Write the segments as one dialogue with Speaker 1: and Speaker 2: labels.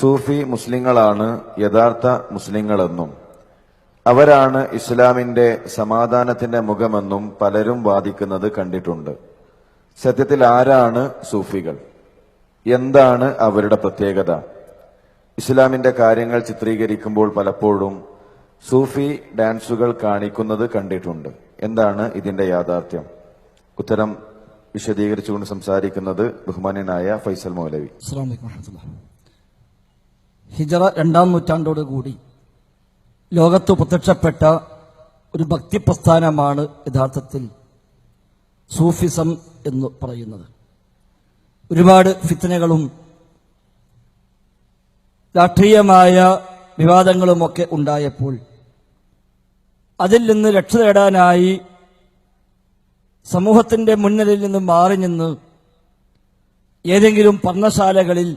Speaker 1: സൂഫി മുസ്ലിങ്ങളാണ് യഥാർത്ഥ മുസ്ലിങ്ങളെന്നും അവരാണ് ഇസ്ലാമിന്റെ സമാധാനത്തിന്റെ മുഖമെന്നും പലരും വാദിക്കുന്നത് കണ്ടിട്ടുണ്ട്. സത്യത്തിൽ ആരാണ് സൂഫികൾ? എന്താണ് അവരുടെ പ്രത്യേകത? ഇസ്ലാമിന്റെ കാര്യങ്ങൾ ചിത്രീകരിക്കുമ്പോൾ പലപ്പോഴും സൂഫി ഡാൻസുകൾ കാണിക്കുന്നത് കണ്ടിട്ടുണ്ട്. എന്താണ് ഇതിന്റെ യാഥാർത്ഥ്യം? ഉത്തരം വിശദീകരിച്ചുകൊണ്ട് സംസാരിക്കുന്നത് ബഹുമാനായ ഫൈസൽ മൗലവി.
Speaker 2: അസ്സാം വലൈക്കും ഹിജറ രണ്ടാം നൂറ്റാണ്ടോട് കൂടി ലോകത്ത് പ്രത്യക്ഷപ്പെട്ട ഒരു ഭക്തി പ്രസ്ഥാനമാണ് യഥാർത്ഥത്തിൽ സൂഫിസം എന്ന് പറയുന്നത്. ഒരുപാട് ഫിത്തനകളും രാഷ്ട്രീയമായ വിവാദങ്ങളുമൊക്കെ ഉണ്ടായപ്പോൾ അതിൽ നിന്ന് രക്ഷ നേടാനായി സമൂഹത്തിന്റെ മുന്നിലിൽ നിന്ന് മാറി നിന്ന് ഏതെങ്കിലും പർണശാലകളിൽ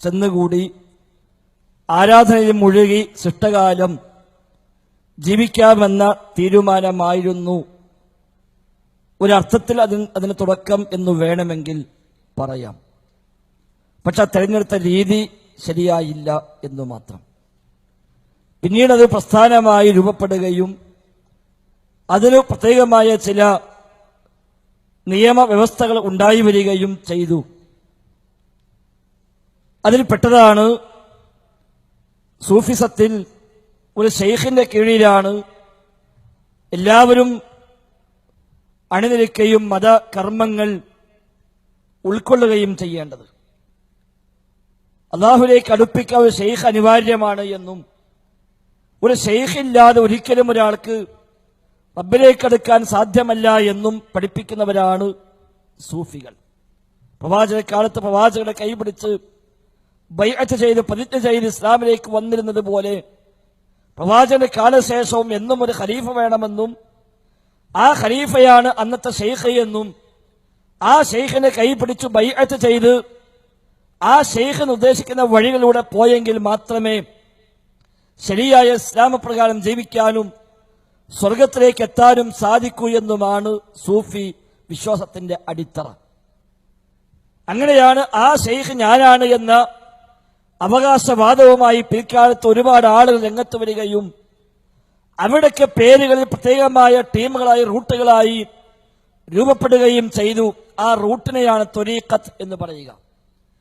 Speaker 2: ചെന്നുകൂടി ആരാധനയിൽ മുഴുകി ശിഷ്ടകാലം ജീവിക്കാമെന്ന തീരുമാനമായിരുന്നു. ഒരർത്ഥത്തിൽ അതിന് അതിന് തുടക്കം എന്ന് വേണമെങ്കിൽ പറയാം. പക്ഷെ തെരഞ്ഞെടുത്ത രീതി ശരിയായില്ല എന്ന് മാത്രം. പിന്നീട് അത് പ്രസ്ഥാനമായി രൂപപ്പെടുകയും അതിന് പ്രത്യേകമായ ചില നിയമവ്യവസ്ഥകൾ ഉണ്ടായി വരികയും ചെയ്തു. അതിൽ പെട്ടതാണ് സൂഫിസത്തിൽ ഒരു ഷെയ്ഖിന്റെ കീഴിലാണ് എല്ലാവരും അണിനിരക്കുകയും മതകർമ്മങ്ങൾ ഉൾക്കൊള്ളുകയും ചെയ്യേണ്ടത്. അള്ളാഹുലേക്ക് അടുപ്പിക്കാൻ ഒരു ഷെയ്ഖ് അനിവാര്യമാണ് എന്നും ഒരു ഷെയ്ഖില്ലാതെ ഒരിക്കലും ഒരാൾക്ക് റബ്ബിലേക്ക് അടുക്കാൻ സാധ്യമല്ല എന്നും പഠിപ്പിക്കുന്നവരാണ് സൂഫികൾ. പ്രവാചക കാലത്ത് പ്രവാചകരെ കൈപിടിച്ച് ബൈഅത്ത് ചെയ്ത് പ്രതിജ്ഞ ചെയ്ത് ഇസ്ലാമിലേക്ക് വന്നിരുന്നത് പോലെ പ്രവാചന കാലശേഷവും എന്നും ഒരു ഖലീഫ വേണമെന്നും ആ ഖലീഫയാണ് അന്നത്തെ ഷെയ്ഖ് എന്നും ആ ഷെയ്ഖിനെ കൈപിടിച്ചു ബൈഅത്ത് ചെയ്ത് ആ ഷെയ്ഖിന് ഉദ്ദേശിക്കുന്ന വഴികളിലൂടെ പോയെങ്കിൽ മാത്രമേ ശരിയായ ഇസ്ലാമപ്രകാരം ജീവിക്കാനും സ്വർഗത്തിലേക്ക് എത്താനും സാധിക്കൂ എന്നുമാണ് സൂഫി വിശ്വാസത്തിന്റെ അടിത്തറ. അങ്ങനെയാണ് ആ ഷെയ്ഖ് ഞാനാണ് എന്ന അവകാശവാദവുമായി പിൽക്കാലത്ത് ഒരുപാട് ആളുകൾ രംഗത്ത് വരികയും അവിടൊക്കെ പേരുകളിൽ പ്രത്യേകമായ ടീമുകളായി റൂട്ടുകളായി രൂപപ്പെടുകയും ചെയ്തു. ആ റൂട്ടിനെയാണ് ത്വരീഖത്ത് എന്ന് പറയുക.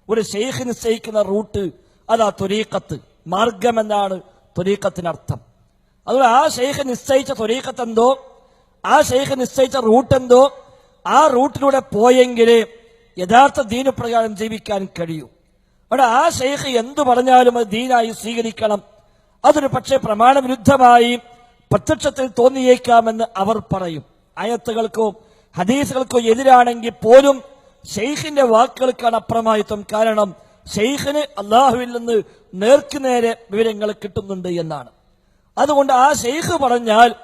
Speaker 2: ഒരു ഷെയ്ഖ് നിശ്ചയിക്കുന്ന റൂട്ട് അതാ ത്വരീഖത്ത് മാർഗം എന്നാണ് ത്വരീഖത്തിനർത്ഥം അതുകൊണ്ട് ആ ഷെയ്ഖ് നിശ്ചയിച്ച ത്വരീഖത്ത് എന്തോ? ആ ഷെയ്ഖ് നിശ്ചയിച്ച റൂട്ട് എന്തോ? ആ റൂട്ടിലൂടെ പോയെങ്കിലേ യഥാർത്ഥ ദീനപ്രകാരം ജീവിക്കാൻ കഴിയൂ. അവിടെ ആ ശൈഖ് എന്തു പറഞ്ഞാലും അത് ദീനായി സ്വീകരിക്കണം. അതൊരു പക്ഷേ പ്രമാണവിരുദ്ധമായി പ്രത്യക്ഷത്തിൽ തോന്നിയേക്കാമെന്ന് അവർ പറയും. ആയത്തുകൾക്കോ ഹദീസുകൾക്കോ എതിരാണെങ്കിൽ പോലും ഷെയ്ഖിന്റെ വാക്കുകൾക്കാണ് അപ്രമായിത്വം. കാരണം ഷെയ്ഖിന് അള്ളാഹുവിൽ നിന്ന് നേർക്കുനേരെ വിവരങ്ങൾ കിട്ടുന്നുണ്ട് എന്നാണ്. അതുകൊണ്ട് ആ ഷെയ്ഖ് പറഞ്ഞാൽ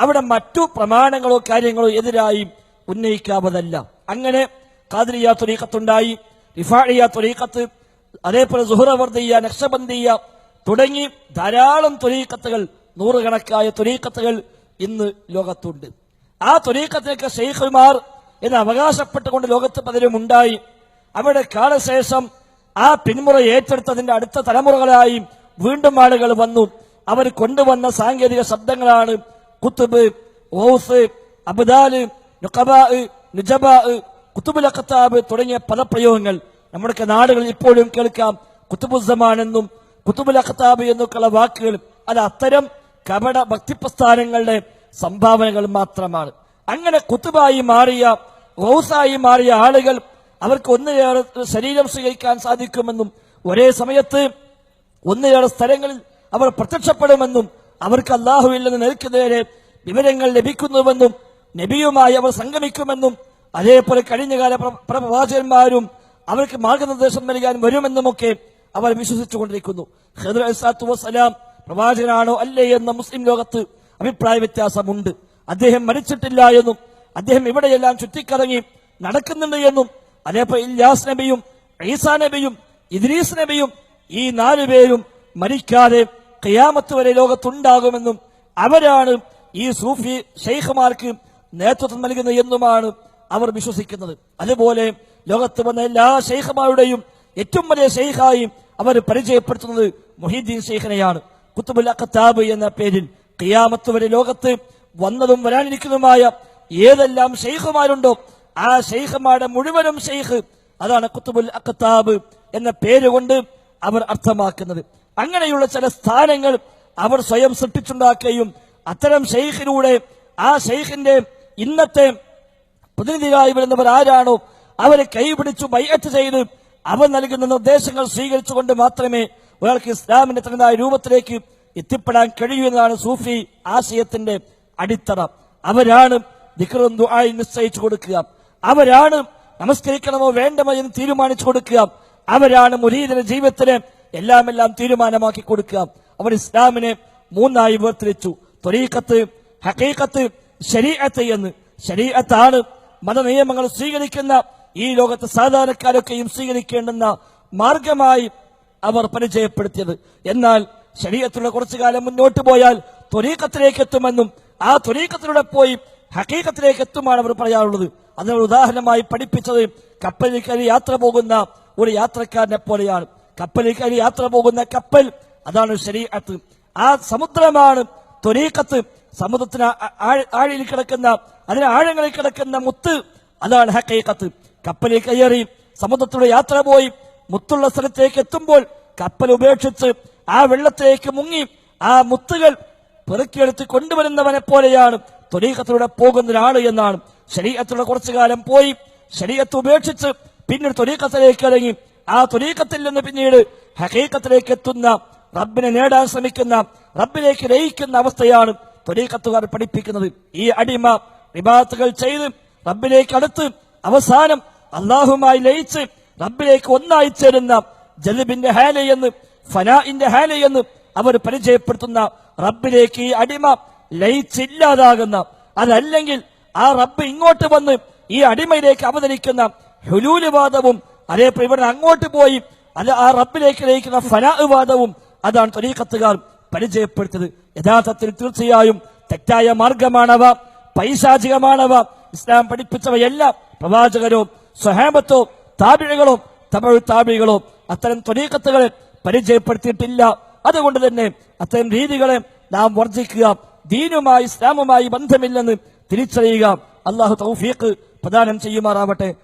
Speaker 2: അവിടെ മറ്റു പ്രമാണങ്ങളോ കാര്യങ്ങളോ എതിരായി ഉന്നയിക്കാവതല്ല. അങ്ങനെ ഖാദിരിയ ത്വരീഖത്തുണ്ടായി റിഫാഴിയ ത്വരീഖത്ത് അതേപോലെ സുഹറവർദ്ദീയ നക്ഷബന്ദിയ തുടങ്ങി ധാരാളം തൊലീക്കത്തുകൾ നൂറുകണക്കായ തൊലീക്കത്തുകൾ ഇന്ന് ലോകത്തുണ്ട്. ആ ത്വരീഖത്തിനൊക്കെ ഷെയ്ഖുമാർ എന്ന് അവകാശപ്പെട്ടുകൊണ്ട് ലോകത്ത് പലരും ഉണ്ടായി. അവിടെ കാലശേഷം ആ പിന്മുറ ഏറ്റെടുത്തതിന്റെ അടുത്ത തലമുറകളായി വീണ്ടും ആളുകൾ വന്നു. അവർ കൊണ്ടുവന്ന സാങ്കേതിക ശബ്ദങ്ങളാണ് കുത്തുബ് ഓസ് അബ്ദാൽ നുഖബാ നുജബാ കുത്തുബുൽ അഖത്താബ് തുടങ്ങിയ പദപ്രയോഗങ്ങൾ. നമ്മുടെ നാടുകളിൽ ഇപ്പോഴും കേൾക്കാം കുത്തുബുസമാണെന്നും കുത്തുബുൽ അഖത്താബ് എന്നൊക്കെയുള്ള വാക്കുകൾ. അത് അത്തരം കപട ഭക്തിപ്രസ്ഥാനങ്ങളുടെ സംഭാവനകൾ മാത്രമാണ്. അങ്ങനെ കുത്തുബായി മാറിയ റൗസായി മാറിയ ആളുകൾ അവർക്ക് ഒന്നിലേറെ ശരീരം സ്വീകരിക്കാൻ സാധിക്കുമെന്നും ഒരേ സമയത്ത് ഒന്നിലേറെ സ്ഥലങ്ങളിൽ അവർ പ്രത്യക്ഷപ്പെടുമെന്നും അവർക്ക് അള്ളാഹുവിൽ നിന്ന് നിൽക്കുന്നതിനെ വിവരങ്ങൾ ലഭിക്കുന്നുവെന്നും നബിയുമായി അവർ സംഗമിക്കുമെന്നും അതേപോലെ കഴിഞ്ഞകാല പ്ര- പ്രവാചകന്മാരും അവർക്ക് മാർഗനിർദ്ദേശം നൽകാൻ വരുമെന്നുമൊക്കെ അവർ വിശ്വസിച്ചുകൊണ്ടിരിക്കുന്നു. ഖദർ അലിസ്ലാത്തു വസ്സലാം പ്രവാചകനാണോ അല്ലേ എന്ന മുസ്ലിം ലോകത്ത് അഭിപ്രായ വ്യത്യാസമുണ്ട്. അദ്ദേഹം മരിച്ചിട്ടില്ല എന്നും അദ്ദേഹം ഇവിടെയെല്ലാം ചുറ്റിക്കറങ്ങി നടക്കുന്നുണ്ട് എന്നും അതേപോലെ ഇല്ലാസ് നബിയും ഈസാ നബിയും ഇദ്രീസ് നബിയും ഈ നാലു പേരും മരിക്കാതെ കയാമത്ത് വരെ ലോകത്തുണ്ടാകുമെന്നും അവരാണ് ഈ സൂഫി ഷെയ്ഖുമാർക്ക് നേതൃത്വം നൽകുന്നത് എന്നുമാണ് അവർ വിശ്വസിക്കുന്നത്. അതുപോലെ ലോകത്ത് വന്ന എല്ലാ ഷെയ്ഖുമാരുടെയും ഏറ്റവും വലിയ ഷെയ്ഖായി അവർ പരിചയപ്പെടുത്തുന്നത് മൊഹീദ്ദീൻ ഷെയ്ഖിനെയാണ് കുത്തുബുൽ അഖത്താബ് എന്ന പേരിൽ ഖിയാമത്ത് വരെ ലോകത്ത് വന്നതും വരാനിരിക്കുന്നതുമായ ഏതെല്ലാം ഷെയ്ഖുമാരുണ്ടോ ആ ഷെയ്ഖുമാരുടെ മുഴുവനും ഷെയ്ഖ് അതാണ് കുത്തുബുൽ അഖത്താബ് എന്ന പേരുകൊണ്ട് അവർ അർത്ഥമാക്കുന്നത്. അങ്ങനെയുള്ള ചില സ്ഥാനങ്ങൾ അവർ സ്വയം സൃഷ്ടിച്ചുണ്ടാക്കുകയും അത്തരം ഷെയ്ഖിലൂടെ ആ ഷെയ്ഖിന്റെ ഇന്നത്തെ പ്രതിനിധിയായി വരുന്നവർ ആരാണോ അവരെ കൈപിടിച്ചു ബൈഅറ്റ് ചെയ്ത് അവർ നൽകുന്ന നിർദ്ദേശങ്ങൾ സ്വീകരിച്ചുകൊണ്ട് മാത്രമേ ഒരാൾക്ക് ഇസ്ലാമിന്റെ തനതായ രൂപത്തിലേക്ക് എത്തിപ്പെടാൻ കഴിയൂ എന്നതാണ് സൂഫി ആശയത്തിന്റെ അടിത്തറ. അവരാണ് ദിക്റും ദുആയും നിശ്ചയിച്ചു കൊടുക്കുക. അവരാണ് നമസ്കരിക്കണമോ വേണ്ടമോ എന്ന് തീരുമാനിച്ചു കൊടുക്കുക. അവരാണ് മുരീദിന്റെ ജീവിതത്തിന് എല്ലാം എല്ലാം തീരുമാനമാക്കി കൊടുക്കുക. അവർ ഇസ്ലാമിനെ മൂന്നായി വേർതിരിച്ചു. ത്വരീഖത്ത് ഹക്കീക്കത്ത് ശരീഅത്ത് എന്ന്. ശരീഅത്താണ് മതനിയമങ്ങൾ സ്വീകരിക്കുന്ന ഈ ലോകത്തെ സാധാരണക്കാരൊക്കെയും സ്വീകരിക്കേണ്ടുന്ന മാർഗമായി അവർ പരിചയപ്പെടുത്തിയത്. എന്നാൽ ശരീരത്തിലുള്ള കുറച്ചു കാലം മുന്നോട്ട് പോയാൽ ത്വരീക്കത്തിലേക്ക് എത്തുമെന്നും ആ ത്വരീക്കത്തിലൂടെ പോയി ഹക്കീക്കത്തിലേക്ക് എത്തുമാണ് അവർ പറയാറുള്ളത്. അതിനൊരു ഉദാഹരണമായി പഠിപ്പിച്ചത് കപ്പലിൽ കയറി യാത്ര പോകുന്ന ഒരു യാത്രക്കാരനെ പോലെയാണ്. കപ്പലിൽ കയറി യാത്ര പോകുന്ന കപ്പൽ അതാണ് ശരീഅത്ത് ആ സമുദ്രമാണ് ത്വരീക്കത്ത് സമുദ്രത്തിന് ആഴിയിൽ കിടക്കുന്ന അതിന് ആഴങ്ങളിൽ കിടക്കുന്ന മുത്ത് അതാണ് ഹക്കൈക്കത്ത് കപ്പലിൽ കയറി സമുദ്രത്തിലൂടെ യാത്ര പോയി മുത്തുള്ള സ്ഥലത്തേക്ക് എത്തുമ്പോൾ കപ്പൽ ഉപേക്ഷിച്ച് ആ വെള്ളത്തിലേക്ക് മുങ്ങി ആ മുത്തുകൾ പെറുക്കിയെടുത്ത് കൊണ്ടുവരുന്നവനെ പോലെയാണ് തൊലീഖത്തിലൂടെ പോകുന്ന ഒരാൾ എന്നാണ്. ശരീരത്തിലൂടെ കുറച്ചു കാലം പോയി ശരീരത്ത് ഉപേക്ഷിച്ച് പിന്നീട് തൊലീഖത്തിലേക്ക് ഇറങ്ങി. ആ തൊലീഖത്തിൽ നിന്ന് പിന്നീട് ഹക്കീക്കത്തിലേക്ക് എത്തുന്ന റബ്ബിനെ നേടാൻ ശ്രമിക്കുന്ന റബ്ബിലേക്ക് ലയിക്കുന്ന അവസ്ഥയാണ് തൊലീഖത്തുകാർ പഠിപ്പിക്കുന്നത്. ഈ അടിമ വിവാദത്തുകൾ ചെയ്ത് റബ്ബിലേക്ക് അടുത്ത് അവസാനം അള്ളാഹുമായി ലയിച്ച് റബ്ബിലേക്ക് ഒന്നായി ചേരുന്ന ജലബിന്റെ ഹാലയെന്ന് ഫനാഇന്റെ ഹാലയെന്ന് അവർ പരിചയപ്പെടുത്തുന്ന റബ്ബിലേക്ക് ഈ അടിമ ലയിച്ചില്ലാതാകുന്ന അതല്ലെങ്കിൽ ആ റബ്ബ് ഇങ്ങോട്ട് വന്ന് ഈ അടിമയിലേക്ക് അവതരിക്കുന്ന ഹുലൂലുവാദവും അതേപോലെ ഇവിടെ അങ്ങോട്ട് പോയി അത് ആ റബ്ബിലേക്ക് ലയിക്കുന്ന ഫനാവാദവും അതാണ് തൊലീക്കത്തുകാർ പരിചയപ്പെടുത്തിയത്. യഥാർത്ഥത്തിൽ തീർച്ചയായും തെറ്റായ മാർഗമാണവ പൈശാചികമാണവ ഇസ്ലാം പഠിപ്പിച്ചവയെല്ലാം പ്രവാചകരോ സ്വഹാബത്തോ താപിഴകളോ തമിഴ് താപികളോ അത്തരം ത്വരീക്കത്തുകളെ പരിചയപ്പെടുത്തിയിട്ടില്ല. അതുകൊണ്ട് തന്നെ അത്തരം രീതികളെ നാം വർജിക്കുക ദീനുമായി ഇസ്ലാമുമായി ബന്ധമില്ലെന്ന് തിരിച്ചറിയുക. അള്ളാഹു തൗഫീഖ് പ്രദാനം ചെയ്യുമാറാവട്ടെ.